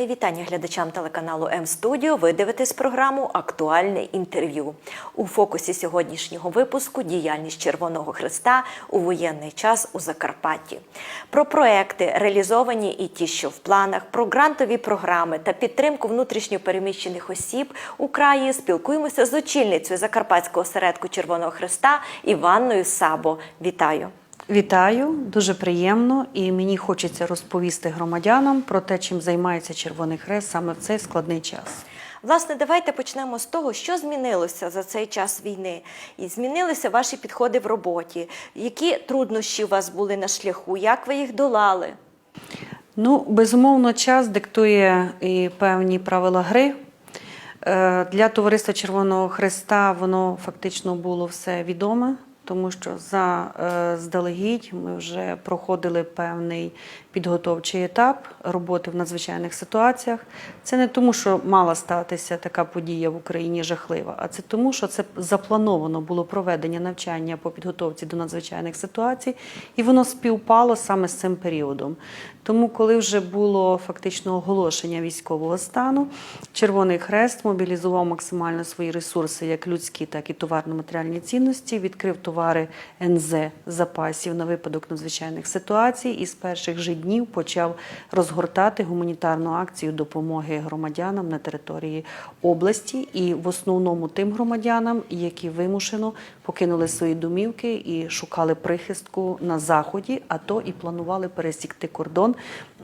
Мої вітання глядачам телеканалу М-студіо. Ви дивитесь програму Актуальне інтерв'ю. У фокусі сьогоднішнього випуску діяльність Червоного Христа у воєнний час у Закарпатті. Про проекти, реалізовані і ті, що в планах, про грантові програми та підтримку внутрішньопереміщених осіб у краї спілкуємося з очільницею Закарпатського осередку Червоного Христа Іванною Сабо. Вітаю! Вітаю, дуже приємно, і мені хочеться розповісти громадянам про те, чим займається Червоний Хрест саме в цей складний час. Власне, давайте почнемо з того, що змінилося за цей час війни. І змінилися ваші підходи в роботі. Які труднощі у вас були на шляху? Як ви їх долали? Ну, безумовно, час диктує і певні правила гри. Е, Для товариства Червоного Хреста воно фактично було все відоме, тому що за е, ми вже проходили певний підготовчий етап роботи в надзвичайних ситуаціях. Це не тому, що мала статися така подія в Україні жахлива, а це тому, що це заплановано було проведення навчання по підготовці до надзвичайних ситуацій, і воно співпало саме з цим періодом. Тому, коли вже було фактично оголошення військового стану, Червоний Хрест мобілізував максимально свої ресурси, як людські, так і товарно-матеріальні цінності, відкрив товари НЗ запасів на випадок надзвичайних ситуацій і з перших же днів почав розгортати гуманітарну акцію допомоги громадянам на території області. І в основному тим громадянам, які вимушено покинули свої домівки і шукали прихистку на заході, а то і планували пересікти кордон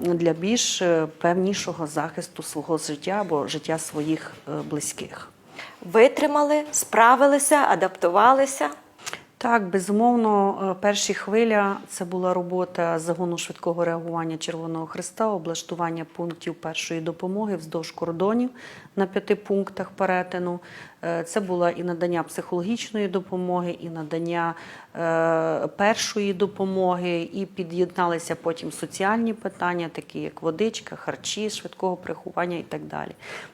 для більш е, певнішого захисту свого життя або життя своїх е, близьких. Витримали, справилися, адаптувалися? Так, безумовно, е, перші хвиля це була робота загону швидкого реагування Червоного Христа, облаштування пунктів першої допомоги вздовж кордонів на п'яти пунктах перетину. Е, Це була і надання психологічної допомоги, і надання е, першої допомоги, і під'єдналися потім соціальні питання, такі як водичка, харчі, швидкого приховання і так далі.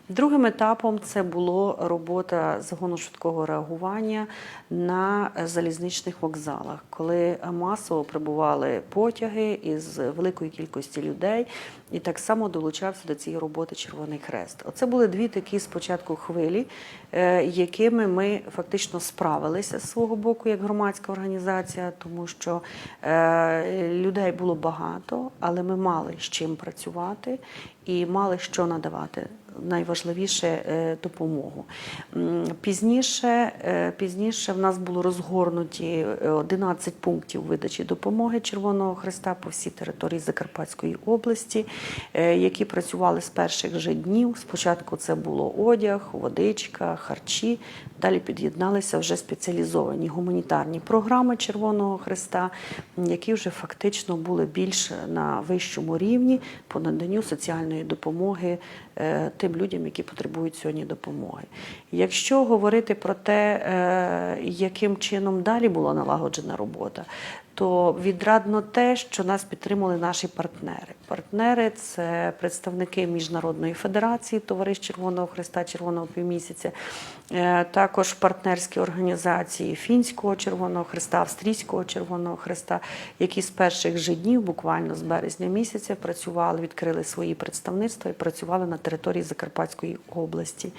Другим етапом це було робота загону швидкого реагування на залізничних вокзалах, коли масово прибували потяги із великої кількості людей, і так само долучався до цієї роботи Червоний Хрест. Оце були дві такі спочатку хвилі, е, якими ми фактично справилися з свого боку як громадська організація, тому що е, людей було багато, але ми мали з чим працювати і мали що надавати. Найважливіше е, допомогу. Пізніше, е, пізніше в нас було розгорнуті е, 11 пунктів видачі допомоги Червоного Христа по всій території Закарпатської області, е, які працювали з перших же днів. Спочатку це було одяг, водичка, харчі. Далі під'єдналися вже спеціалізовані гуманітарні програми Червоного Христа, які вже фактично були більш на вищому рівні по наданню соціальної допомоги е, тим людям, які потребують сьогодні допомоги. Якщо говорити про те, е, яким чином далі була налагоджена робота, то відрадно те, що нас підтримали наші партнери. Партнери це представники Міжнародної федерації Товариш Червоного Христа, Червоного півмісяця, е, також партнерські організації Фінського Червоного Христа, Австрійського Червоного Христа, які з перших же днів, буквально з березня місяця, працювали, відкрили свої представництва і працювали на території Закарпатської області,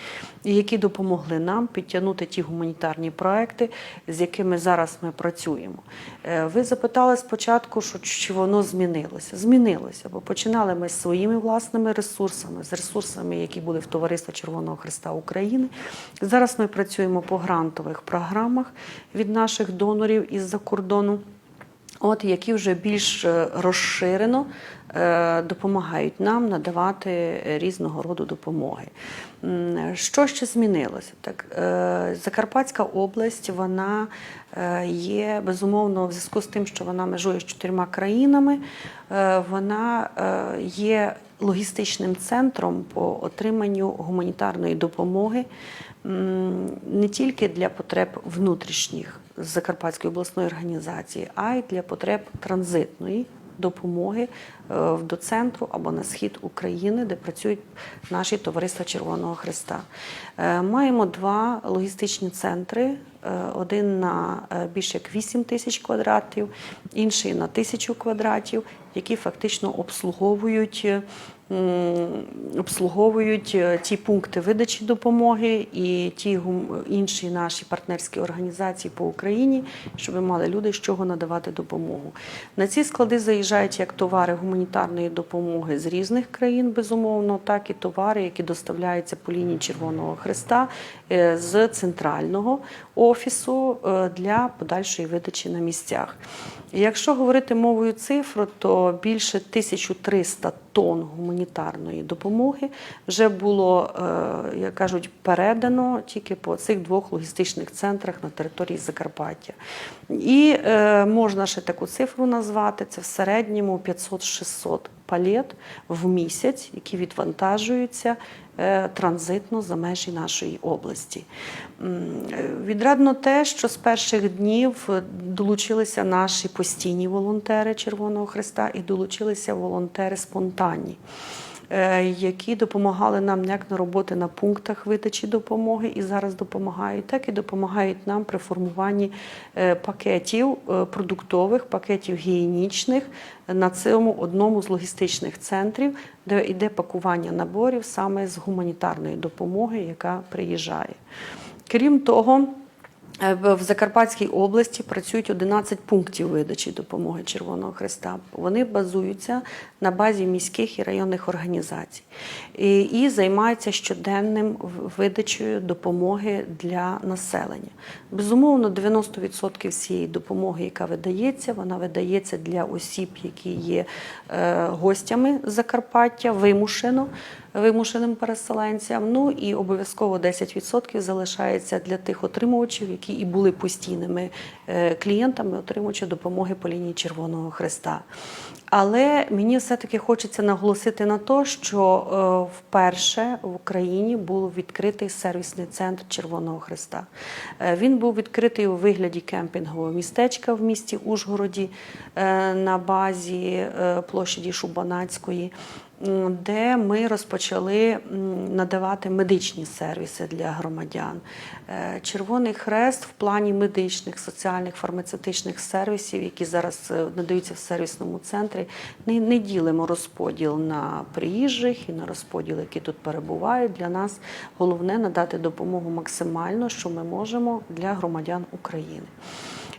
і які допомогли нам підтягнути ті гуманітарні проекти, з якими зараз ми працюємо. Е, Запитали спочатку, що чи воно змінилося. Змінилося, бо починали ми з своїми власними ресурсами, з ресурсами, які були в Товариства Червоного Христа України. Зараз ми працюємо по грантових програмах від наших донорів із-за кордону. От які вже більш е, розширено е, допомагають нам надавати різного роду допомоги. Що ще змінилося? Так, е, Закарпатська область вона є безумовно в зв'язку з тим, що вона межує з чотирма країнами. Вона є логістичним центром по отриманню гуманітарної допомоги не тільки для потреб внутрішніх Закарпатської обласної організації, а й для потреб транзитної допомоги е, до центру або на схід України, де працюють наші товариства Червоного Христа. Е, Маємо два логістичні центри. е, Один на більше як 8 тисяч квадратів, інший на тисячу квадратів, які фактично обслуговують обслуговують е, ті пункти видачі допомоги і ті інші наші партнерські організації по Україні, щоб мали люди з чого надавати допомогу. На ці склади заїжджають як товари гуманітарної допомоги з різних країн, безумовно, так і товари, які доставляються по лінії Червоного Христа е, з центрального офісу е, для подальшої видачі на місцях. Якщо говорити мовою цифр, то більше 1300 тонн гуманітарної допомоги вже було, е, як кажуть, передано тільки по цих двох логістичних центрах на території Закарпаття. І е, можна ще таку цифру назвати: це в середньому 500-600 палет в місяць, які відвантажуються е, транзитно за межі нашої області. Е, Відрадно те, що з перших днів е, долучилися наші постійні волонтери Червоного Христа і долучилися волонтери спонтанні. Е, Які допомагали нам як на роботи на пунктах видачі допомоги і зараз допомагають, так і допомагають нам при формуванні е, пакетів е, продуктових, пакетів гігієнічних на цьому одному з логістичних центрів, де йде пакування наборів саме з гуманітарної допомоги, яка приїжджає. Крім того, в в Закарпатській області працюють 11 пунктів видачі допомоги Червоного Христа. Вони базуються на базі міських і районних організацій і, і займаються щоденним видачею допомоги для населення. Безумовно, 90% всієї допомоги, яка видається, вона видається для осіб, які є е, гостями Закарпаття, вимушено вимушеним переселенцям. Ну і обов'язково 10% залишається для тих отримувачів, які і були постійними е, клієнтами, отримувачі допомоги по лінії Червоного Христа. Але мені все-таки хочеться наголосити на те, що е, вперше в Україні був відкритий сервісний центр Червоного Христа. Е, Він був відкритий у вигляді кемпінгового містечка в місті Ужгороді на базі площаді Шубанацької. Де ми розпочали надавати медичні сервіси для громадян. Е, Червоний хрест в плані медичних, соціальних, фармацевтичних сервісів, які зараз е, надаються в сервісному центрі, не, не ділимо розподіл на приїжджих і на розподіл, які тут перебувають. Для нас головне надати допомогу максимально, що ми можемо для громадян України.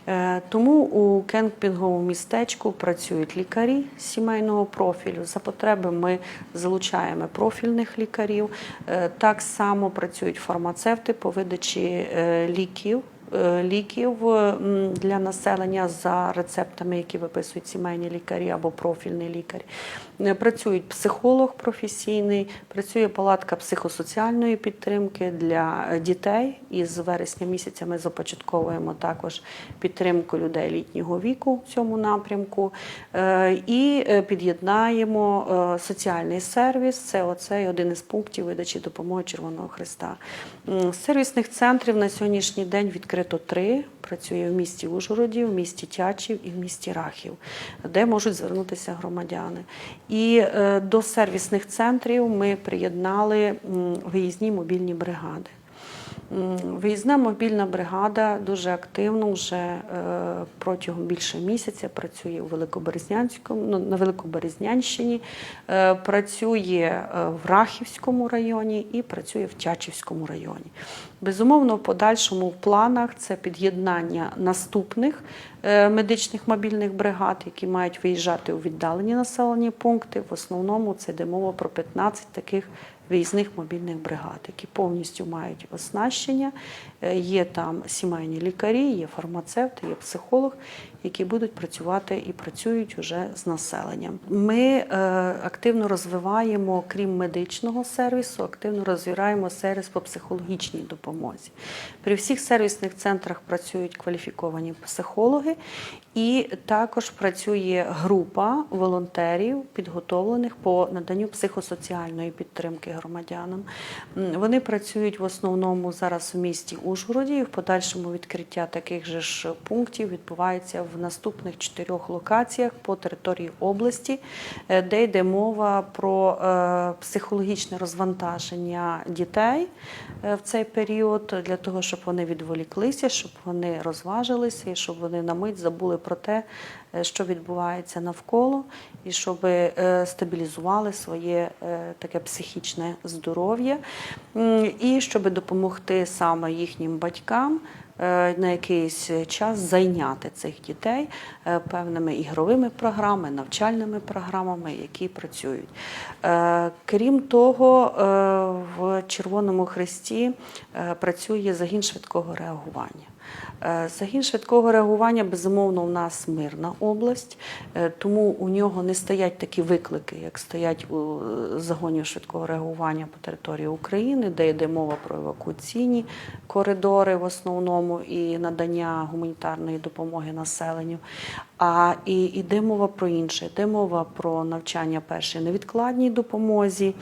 Е, Тому у кемпінговому містечку працюють лікарі сімейного профілю. За потреби ми залучаємо профільних лікарів. Е, Так само працюють фармацевти по видачі е, ліків. Е, Ліків для населення за рецептами, які виписують сімейні лікарі або профільний лікар. Е, Працюють психолог професійний, працює палатка психосоціальної підтримки для е, дітей. І з вересня місяця ми започатковуємо також підтримку людей літнього віку в цьому напрямку. І під'єднаємо соціальний сервіс. Це оцей один із пунктів видачі допомоги Червоного Христа. Сервісних центрів на сьогоднішній день відкрито три. Працює в місті Ужгороді, в місті Тячів і в місті Рахів, де можуть звернутися громадяни. І е, до сервісних центрів ми приєднали виїзні мобільні бригади. Виїзна мобільна бригада дуже активно вже е, протягом більше місяця працює у Великоберезнянському, ну, на Великоберезнянщині, е, працює е, в Рахівському районі і працює в Тячівському районі. Безумовно, в подальшому в планах це під'єднання наступних медичних мобільних бригад, які мають виїжджати у віддалені населені пункти. В основному це йде мова про 15 таких виїзних мобільних бригад, які повністю мають оснащення. Е, Є там сімейні лікарі, є фармацевти, є психолог, які будуть працювати і працюють уже з населенням. Ми е, активно розвиваємо, крім медичного сервісу, активно розвиваємо сервіс по психологічній допомозі. При всіх сервісних центрах працюють кваліфіковані психологи, і також працює група волонтерів, підготовлених по наданню психосоціальної підтримки громадянам. Вони працюють в основному зараз у місті Ужгороді. і В подальшому відкриття таких же ж пунктів відбувається в наступних чотирьох локаціях по території області, е, де йде мова про е, психологічне розвантаження дітей е, в цей період для того, щоб вони відволіклися, щоб вони розважилися і щоб вони на мить забули про те, що відбувається навколо, і щоб стабілізували своє таке психічне здоров'я, і щоб допомогти саме їхнім батькам. Е, На якийсь час зайняти цих дітей е, певними ігровими програмами, навчальними програмами, які працюють. Е, Крім того, е, в Червоному Хресті е, працює загін швидкого реагування. Е, Загін швидкого реагування, безумовно, у нас мирна область, е, тому у нього не стоять такі виклики, як стоять у е, загоні швидкого реагування по території України, де йде мова про евакуаційні коридори в основному і надання гуманітарної допомоги населенню. А і йде мова про інше, йде мова про навчання першій невідкладній допомозі.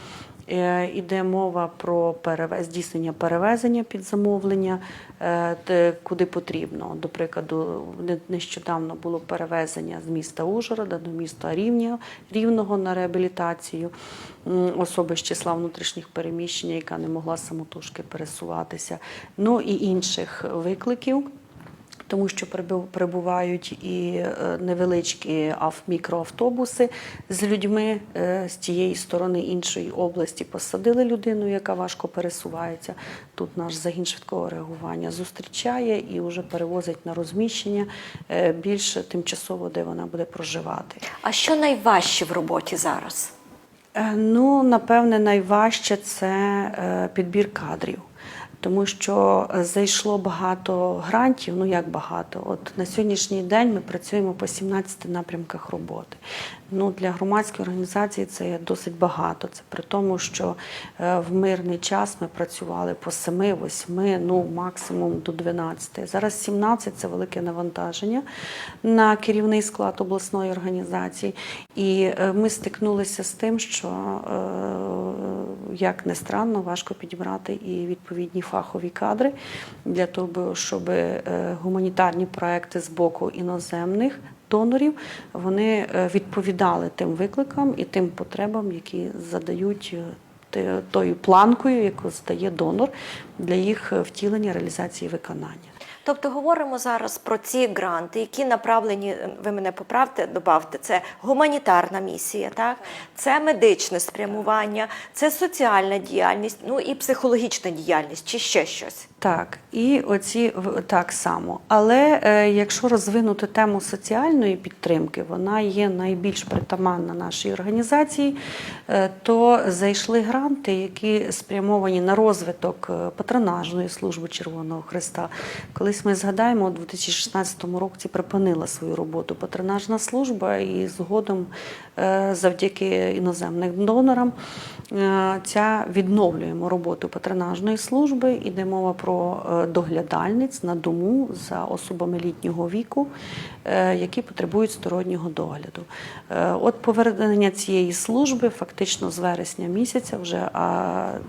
Е, Іде мова про перевез, здійснення перевезення під замовлення, е, куди потрібно. До прикладу, не- нещодавно було перевезення з міста Ужгорода до міста Рівня, Рівного на реабілітацію особи з числа внутрішніх переміщень, яка не могла самотужки пересуватися. Ну і інших викликів тому що прибу- прибувають і е, невеличкі мікроавтобуси з людьми е, з тієї сторони іншої області. Посадили людину, яка важко пересувається. Тут наш загін швидкого реагування зустрічає і вже перевозить на розміщення е, більше тимчасово, де вона буде проживати. А що найважче в роботі зараз? Ну, напевне, найважче це підбір кадрів. Тому що е, зайшло багато грантів, ну як багато. От на сьогоднішній день ми працюємо по 17 напрямках роботи. Ну, для громадської організації це досить багато. Це при тому, що е, в мирний час ми працювали по 7, 8, ну максимум до 12. Зараз 17 це велике навантаження на керівний склад обласної організації. І е, ми стикнулися з тим, що е, як не странно, важко підібрати і відповідні фахові кадри для того, щоб гуманітарні проекти з боку іноземних донорів вони е, відповідали тим викликам і тим потребам, які задають. е, Тою планкою, яку здає донор для їх е, втілення, реалізації виконання. Тобто говоримо зараз про ці гранти, які направлені, ви мене поправте, добавте, це гуманітарна місія, так? це медичне спрямування, це соціальна діяльність, ну і психологічна діяльність, чи ще щось. Так, і оці так само. Але е, якщо розвинути тему соціальної підтримки, вона є найбільш притаманна нашій організації, е, то зайшли гранти, які спрямовані на розвиток е, патронажної служби Червоного Христа. Колись ми згадаємо, у 2016 році припинила свою роботу патронажна служба, і згодом, завдяки іноземним донорам, е, ця відновлюємо роботу патронажної служби. Іде мова про е, доглядальниць на дому за особами літнього віку, е, які потребують стороннього догляду. Е, От повернення цієї служби фактично з вересня місяця вже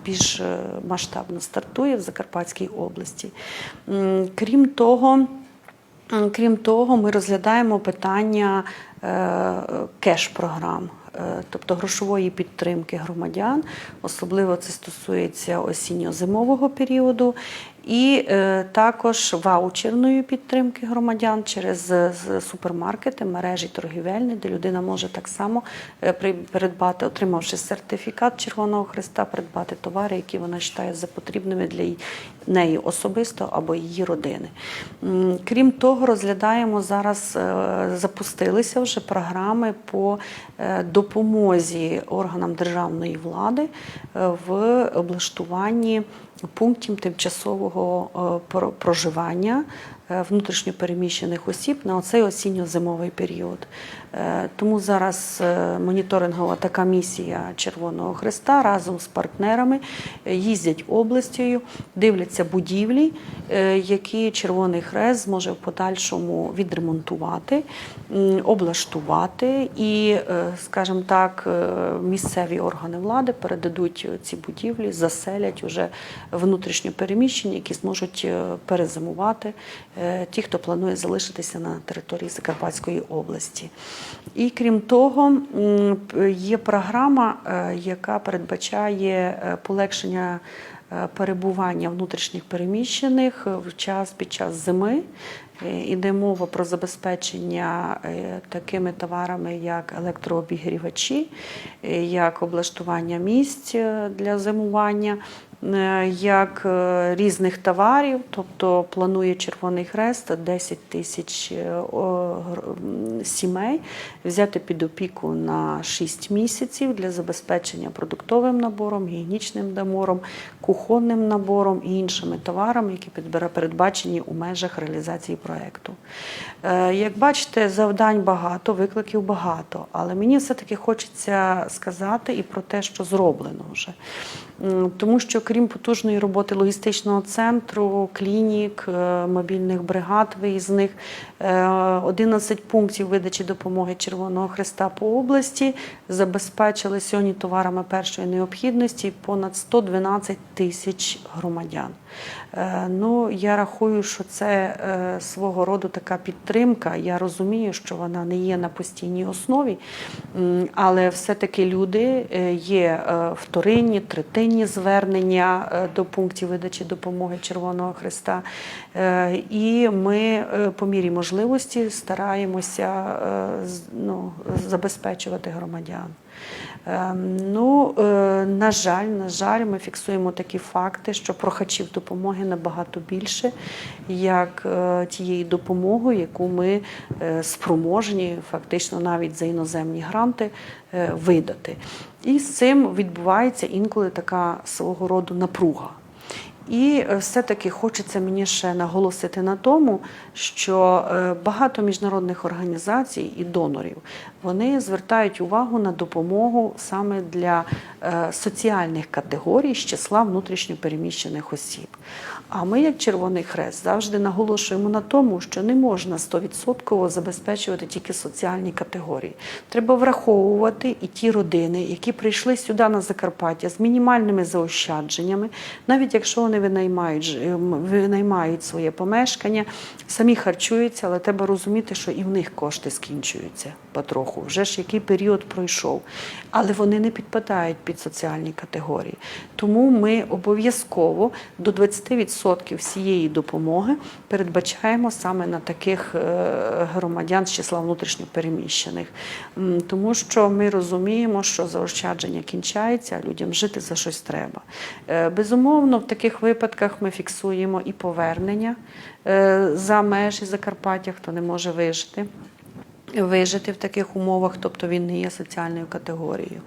більш е, масштабно стартує в Закарпатській області. Крім того, Крім того, ми розглядаємо питання е, кеш-програм, е, тобто грошової підтримки громадян, особливо це стосується осінньо-зимового періоду, і е, також ваучерної підтримки громадян через супермаркети, мережі торгівельні, де людина може так само е, придбати, отримавши сертифікат Червоного Христа, придбати товари, які вона вважає за потрібними для неї особисто або її родини. Крім того, розглядаємо зараз, е, запустилися вже програми по допомозі органам державної влади в облаштуванні пунктів тимчасового е, проживання е, внутрішньопереміщених осіб на оцей осінньо-зимовий період. Е, Тому зараз е, моніторингова така місія Червоного Христа разом з партнерами е, їздять областю, дивляться будівлі, які Червоний Хрест зможе в подальшому відремонтувати, облаштувати і, скажімо так, місцеві органи влади передадуть ці будівлі, заселять уже внутрішньо переміщені, які зможуть перезимувати ті, хто планує залишитися на території Закарпатської області. І крім того, є програма, е, яка передбачає е, полегшення е, перебування внутрішніх переміщених в час під час зими. Іде мова про забезпечення такими товарами, як електрообігрівачі, як облаштування місць для зимування, як е, різних товарів, тобто планує Червоний Хрест 10 тисяч е, сімей взяти під опіку на 6 місяців для забезпечення продуктовим набором, гігієнічним набором, кухонним набором і іншими товарами, які передбачені у межах реалізації проєкту. Е, Як бачите, завдань багато, викликів багато, але мені все-таки хочеться сказати і про те, що зроблено вже. Тому що крім потужної роботи логістичного центру, клінік, е, мобільних бригад виїзних, е, 11 пунктів видачі допомоги Червоного Христа по області забезпечили сьогодні товарами першої необхідності понад 112 тисяч громадян. Е, Ну, я рахую, що це е, свого роду така підтримка. Я розумію, що вона не є на постійній основі, але все-таки люди е, є е, вторинні, третинні звернення е, до пунктів видачі допомоги Червоного Христа. Е, І ми е, по мірі можливості стараємося ну, забезпечувати громадян. Ем, Ну, е, на жаль, на жаль, ми фіксуємо такі факти, що прохачів допомоги набагато більше, як е, тієї допомоги, яку ми е, спроможні, фактично навіть за іноземні гранти, видати. І з цим відбувається інколи така свого роду напруга. І е, все-таки хочеться мені ще наголосити на тому, що е, багато міжнародних організацій і донорів вони звертають увагу на допомогу саме для е, соціальних категорій з числа внутрішньопереміщених осіб. А ми, як Червоний Хрест, завжди наголошуємо на тому, що не можна 100% забезпечувати тільки соціальні категорії. Треба враховувати і ті родини, які прийшли сюди на Закарпаття з мінімальними заощадженнями, навіть якщо вони винаймають, ем, винаймають своє помешкання, самі харчуються, але треба розуміти, що і в них кошти скінчуються потроху. Вже ж який період пройшов. Але вони не підпадають під соціальні категорії. Тому ми обов'язково до 20% всієї допомоги передбачаємо саме на таких е, громадян з числа внутрішньопереміщених. Тому що ми розуміємо, що заощадження кінчається, а людям жити за щось треба. Е, Безумовно, в таких випадках ми фіксуємо і повернення е, за межі Закарпаття, хто не може вижити. Вижити в таких умовах, тобто він не є соціальною категорією.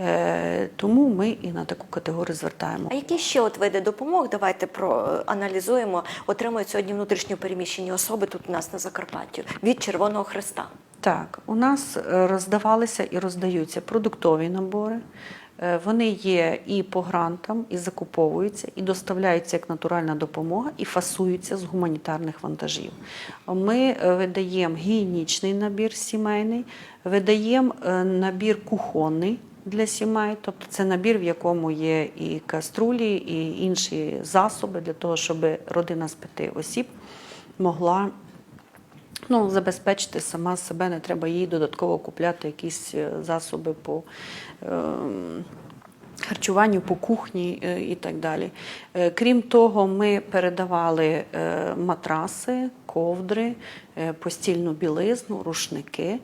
Е, тому ми і на таку категорію звертаємо. А які ще от види допомог? Давайте проаналізуємо. Отримують сьогодні внутрішньо переміщені особи тут у нас на Закарпатті від Червоного Христа. Так, у нас е, роздавалися і роздаються продуктові набори. Е, Вони є і по грантам, і закуповуються, і доставляються як натуральна допомога, і фасуються з гуманітарних вантажів. Ми е, видаємо гігієнічний набір сімейний, видаємо е, набір кухонний для сімей, тобто це набір, в якому є і каструлі, і інші засоби для того, щоб родина з п'яти осіб могла ну, забезпечити сама себе, не треба їй додатково купляти якісь е, засоби по ем, харчуванню, по кухні е, і так далі. Е, Крім того, ми передавали е, матраси, ковдри, постільну білизну, рушники.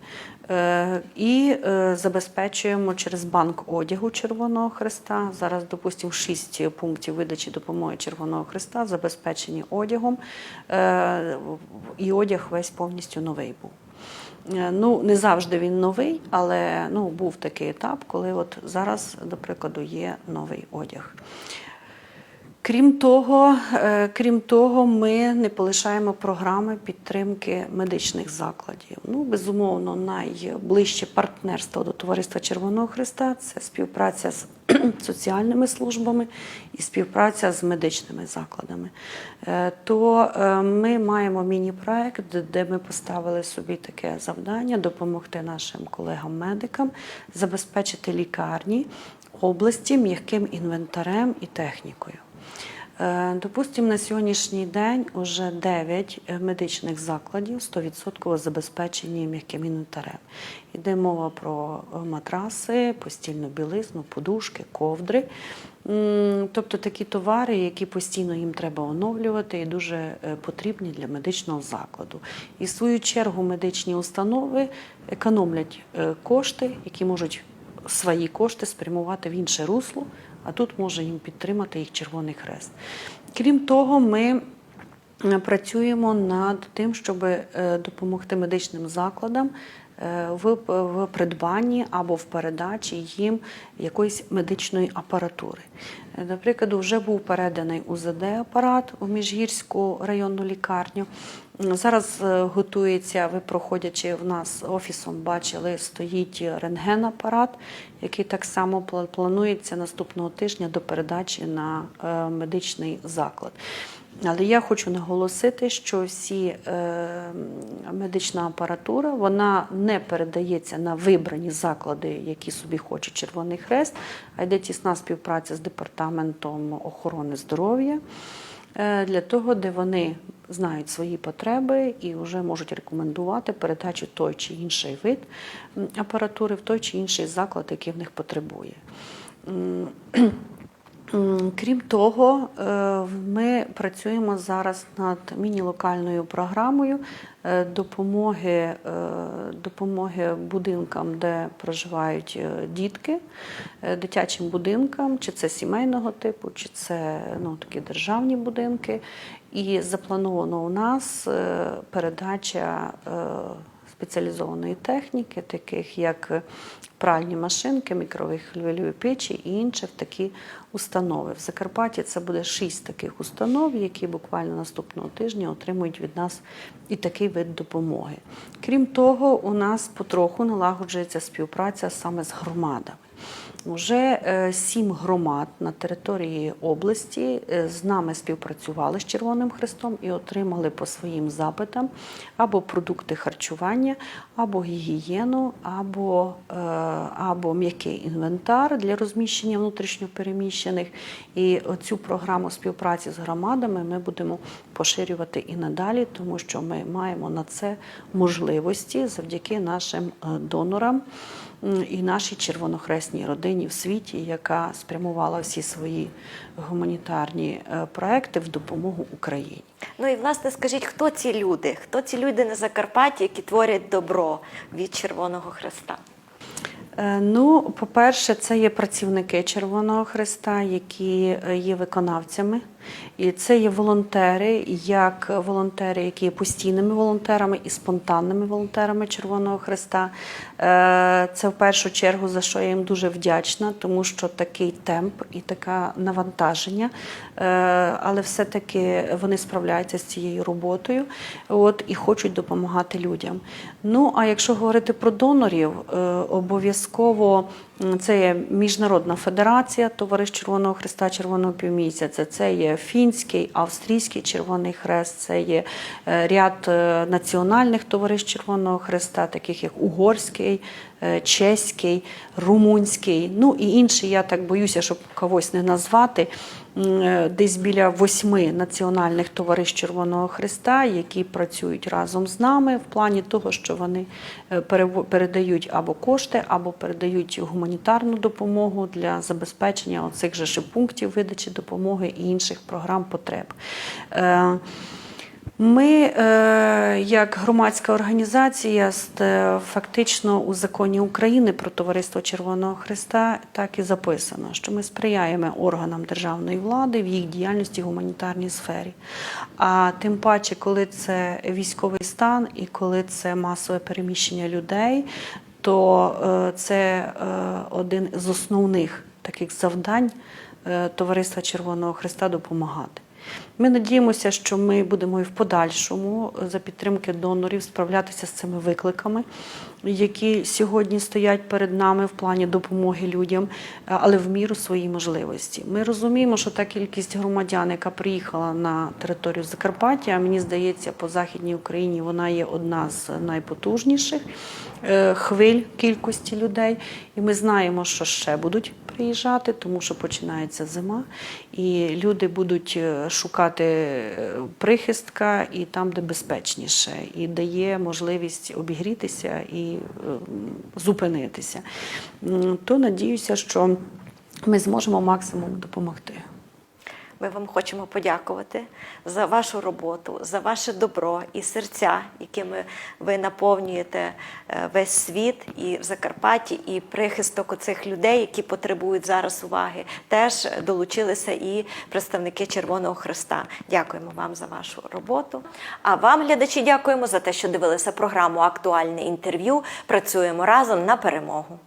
І забезпечуємо через банк одягу Червоного Христа. Зараз, допустимо, шість пунктів видачі допомоги Червоного Христа забезпечені одягом. І одяг весь повністю новий був. Е, Ну, не завжди він новий, але ну, був такий етап, коли от зараз, до прикладу, є новий одяг. Крім того, е, крім того, ми не полишаємо програми підтримки медичних закладів. Ну, безумовно, найближче партнерство до Товариства Червоного Христа це співпраця з соціальними службами і співпраця з медичними закладами. Е, То е, ми маємо міні-проект, де ми поставили собі таке завдання допомогти нашим колегам-медикам забезпечити лікарні області м'яким інвентарем і технікою. Е, Допустимо, на сьогоднішній день вже 9 медичних закладів 100% забезпечені м'яким інвентарем. Йде мова про е, матраси, постільну білизну, подушки, ковдри. Тобто такі товари, які постійно їм треба оновлювати і дуже е, потрібні для медичного закладу. І в свою чергу медичні установи економлять е, кошти, які можуть свої кошти спрямувати в інше русло, а тут може їм підтримати їх Червоний Хрест. Крім того, ми е, працюємо над тим, щоб е, допомогти медичним закладам е, в, в придбанні або в передачі їм якоїсь медичної апаратури. Наприклад, вже був переданий УЗД-апарат у Міжгірську районну лікарню. Зараз е, готується, ви проходячи в нас офісом, бачили, стоїть рентген-апарат, який так само планується наступного тижня до передачі на е, медичний заклад. Але я хочу наголосити, що всі е, медична апаратура вона не передається на вибрані заклади, які собі хоче Червоний Хрест, а йде тісна співпраця з департаментом охорони здоров'я е, для того, де вони знають свої потреби і вже можуть рекомендувати передачу той чи інший вид апаратури в той чи інший заклад, який в них потребує. Крім того, е, ми працюємо зараз над міні-локальною програмою е, допомоги, е, допомоги будинкам, де проживають дітки, дитячим будинкам, чи це сімейного типу, чи це ну, такі державні будинки. І заплановано у нас передача спеціалізованої техніки, таких як пральні машинки, мікрохвильові печі і інше в такі установи. В Закарпатті це буде шість таких установ, які буквально наступного тижня отримують від нас і такий вид допомоги. Крім того, у нас потроху налагоджується співпраця саме з громадами. Уже е, сім громад на території області е, з нами співпрацювали з Червоним Хрестом і отримали по своїм запитам або продукти харчування, або гігієну, або, е, або м'який інвентар для розміщення внутрішньопереміщених. І цю програму співпраці з громадами ми будемо поширювати і надалі, тому що ми маємо на це можливості завдяки нашим донорам і нашій червонохресній родині в світі, яка спрямувала всі свої гуманітарні е, проекти в допомогу Україні. Ну і власне скажіть, хто ці люди? Хто ці люди на Закарпатті, які творять добро від Червоного Хреста? Е, Ну, по-перше, це є працівники Червоного Христа, які е, є виконавцями. І це є волонтери, як волонтери, які є постійними волонтерами і спонтанними волонтерами Червоного Христа. Е, Це в першу чергу за що я їм дуже вдячна, тому що такий темп і таке навантаження, Е, але все-таки вони справляються з цією роботою от, і хочуть допомагати людям. Ну, а якщо говорити про донорів, е, обов'язково це є Міжнародна федерація Товариш Червоного Христа Червоного півмісяця, це є Фінський, Австрійський Червоний Хрест, це є е, ряд е, національних товариш Червоного Христа, таких як Угорський, Чеський, Румунський, ну і інші, я так боюся, щоб когось не назвати. Е, Десь біля восьми національних товариш Червоного Христа, які працюють разом з нами в плані того, що вони е, передають або кошти, або передають гуманітарну допомогу для забезпечення оцих же пунктів видачі допомоги і інших програм потреб. Ми, е, як громадська організація, е, фактично у законі України про Товариство Червоного Христа так і записано, що ми сприяємо органам державної влади в їх діяльності в гуманітарній сфері. А тим паче, коли це військовий стан і коли це масове переміщення людей, то е, це один з основних таких завдань Товариства Червоного Христа допомагати. Ми надіємося, що ми будемо і в подальшому е, за підтримки донорів справлятися з цими викликами, які сьогодні стоять перед нами в плані допомоги людям, е, але в міру своїй можливості. Ми розуміємо, що та кількість громадян, яка приїхала на територію Закарпаття, мені здається, по західній Україні вона є одна з найпотужніших е, хвиль кількості людей. І ми знаємо, що ще будуть приїжджати, тому що починається зима, і люди будуть е, шукати е, прихистка і там, де безпечніше, і дає можливість обігрітися і е, зупинитися. То надіюся, що ми зможемо максимум допомогти. Ми вам хочемо подякувати за вашу роботу, за ваше добро і серця, якими ви наповнюєте е, весь світ і в Закарпатті, і прихисток цих людей, які потребують зараз уваги. Теж долучилися і представники Червоного Христа. Дякуємо вам за вашу роботу. А вам, глядачі, дякуємо за те, що дивилися програму Актуальне інтерв'ю. Працюємо разом на перемогу.